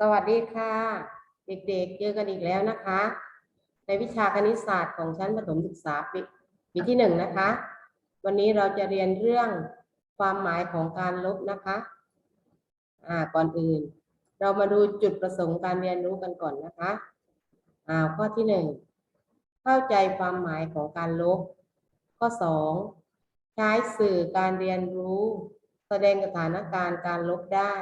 สวัสดีค่ะ เด็กๆ เจอกันอีกแล้วนะคะ ในวิชาคณิตศาสตร์ของชั้นประถมศึกษาปีปีที่หนึ่งนะคะ วันนี้เราจะเรียนเรื่องความหมายของการลบนะคะอ่าก่อนอื่น เรามาดูจุดประสงค์การเรียนรู้กันก่อนนะคะอ่าข้อที่หนึ่งเข้าใจความหมายของการลบ ข้อสองใช้สื่อการเรียนรู้ แสดงสถานการณ์การลบได้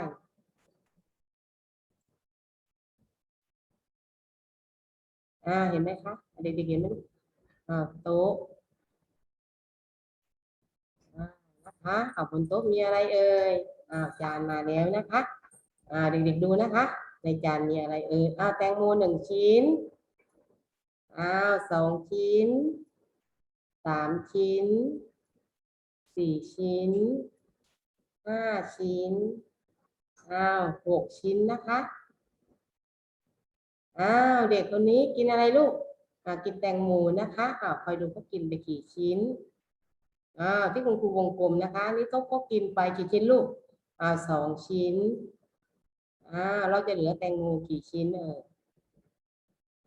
อ่าเห็นไหมคะเด็กๆเห็นไหมอ่าโต๊ะอ่านะคะเอาบนโต๊ะมีอะไรเอ่ยอ่าจานมาแล้วนะคะอ่าเด็กๆดูนะคะ ในจานมีอะไรเอ่ยอ่าแตงโมหนึ่งชิ้นอ้าวสองชิ้นสามชิ้นสี่ชิ้นห้าชิ้นอ้าวหกชิ้นนะคะ อ้าวเด็กคนนี้กินอะไรลูกอ่ากินแตงโมนะคะอ่าคอยดูเขากินไปกี่ชิ้นอ้าวที่คุณครูวงกลมนะคะ นี่เขาก็กินไปกี่ชิ้นลูกอ่าสองชิ้นอ่าเราจะเหลือแตงโมกี่ชิ้นเออ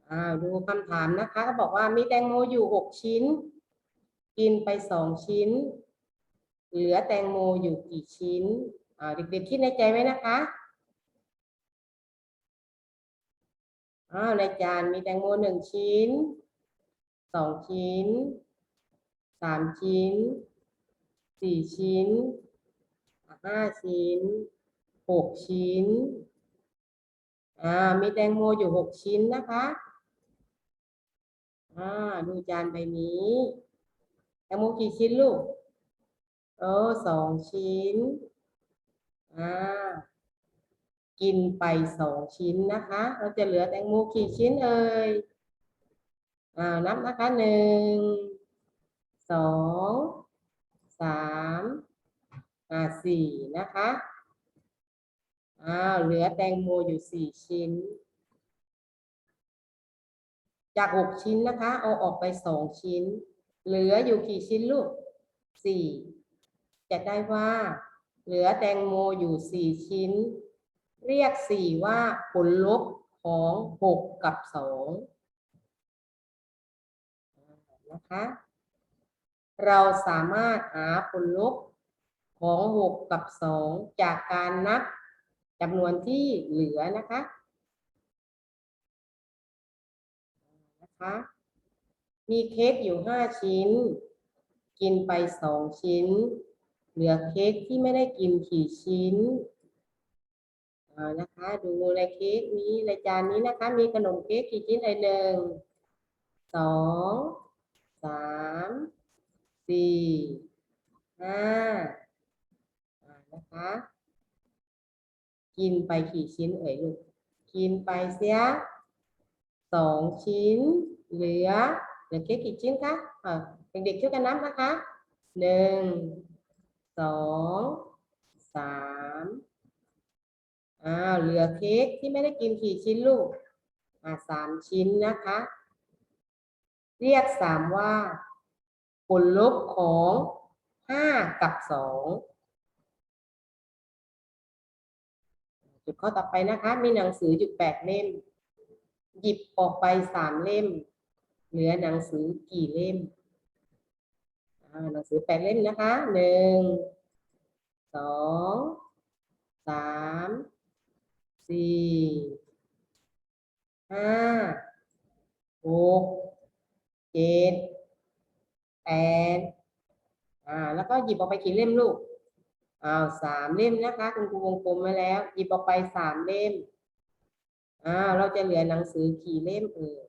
อ่าดูคำถามนะคะเขาบอกว่ามีแตงโมอยู่หกชิ้น กินไปสองชิ้น เหลือแตงโมอยู่กี่ชิ้นอ่าเด็กๆคิดในใจไว้นะคะ อ้าวในจานมีแตงโมหนึ่งชิ้นสองชิ้นสามชิ้นสี่ชิ้นห้าชิ้นหกชิ้นอ่ามีแตงโมอยู่หกชิ้นนะคะอ่าดูจานใบนี้แตงโมกี่ชิ้นลูกโอ้สองชิ้นอ่า กินไปสองชิ้นนะคะเราจะเหลือแตงโมกี่ชิ้นเอ่ยอ่านับนะคะหนึ่งสองสามอ่าสี่นะคะอ้าวเหลือแตงโมอยู่สี่ชิ้น จากหกชิ้นนะคะ เอาออกไปสองชิ้น เหลืออยู่กี่ชิ้นลูกสี่จะได้ว่า เหลือแตงโมอยู่สี่ชิ้น เรียกสี่ว่าผลลบของหกกับสองนะคะ เราสามารถหาผลลบของหกกับสองจากการนับจำนวนที่เหลือนะคะนะคะมีเค้กอยู่ห้าชิ้น กินไปสองชิ้น เหลือเค้กที่ไม่ได้กินกี่ชิ้น นะคะ ดูในเค้กนี้ในจานนี้นะคะ มีขนมเค้กกี่ชิ้นไอหนึ่งสองสามสี่ห้าอ่านะคะ กินไปกี่ชิ้นเอ่ยลูกกินไปเสียสองชิ้น เหลือเหลือเค้กกี่ชิ้นคะเด็กๆช่วยกันนับนะคะหนึ่งสองสาม อ้าวเหลือเค้กที่ไม่ได้กินกี่ชิ้นลูกอ่าสามชิ้นนะคะ เรียกสามว่าผลลบของห้ากับสองจุดข้อต่อไปนะคะ มีหนังสืออยู่แปดเล่ม หยิบออกไปสามเล่ม เหลือหนังสือกี่เล่มหนังสือแปดเล่มนะคะหนึ่งสองสาม สี่ห้าหกเจ็ดแปดอ่า แล้วก็หยิบออกไปกี่เล่มลูกอ้าวสามเล่มนะคะ คุณครูวงกลมไว้แล้ว หยิบออกไปสามเล่มอ้าวเราจะเหลือหนังสือกี่เล่มเอ่ย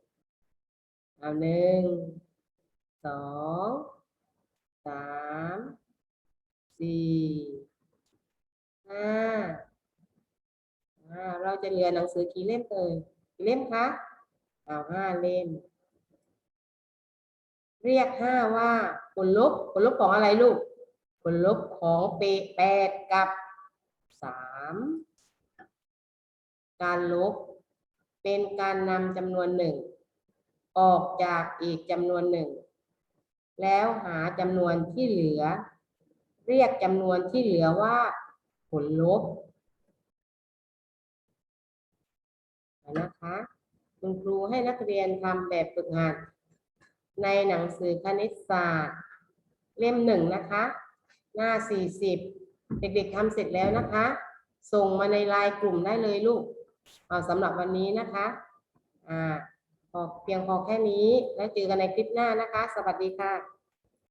อ้าหนึ่งสองสามสี่ห้า อ่าเรา จะเหลือหนังสือกี่เล่มเอ่ยกี่เล่มคะเอาห้าเล่ม เรียกห้าว่าผลลบผลลบของอะไรลูกผลลบของเปแปดกับสามการลบ เป็นการนำจำนวนหนึ่งออกจากอีกจำนวนหนึ่ง แล้วหาจำนวนที่เหลือ เรียกจำนวนที่เหลือว่า ผลลบ นะคะ คุณครูให้นักเรียนทำแบบฝึกหัด ในหนังสือคณิตศาสตร์ เล่มหนึ่งนะคะ หน้า 40 เด็กๆทำเสร็จแล้วนะคะ ส่งมาในไลน์กลุ่มได้เลยลูก เอาสำหรับวันนี้นะคะ อ่าพอเพียงพอแค่นี้ แล้วเจอกันในคลิปหน้านะคะ สวัสดีค่ะ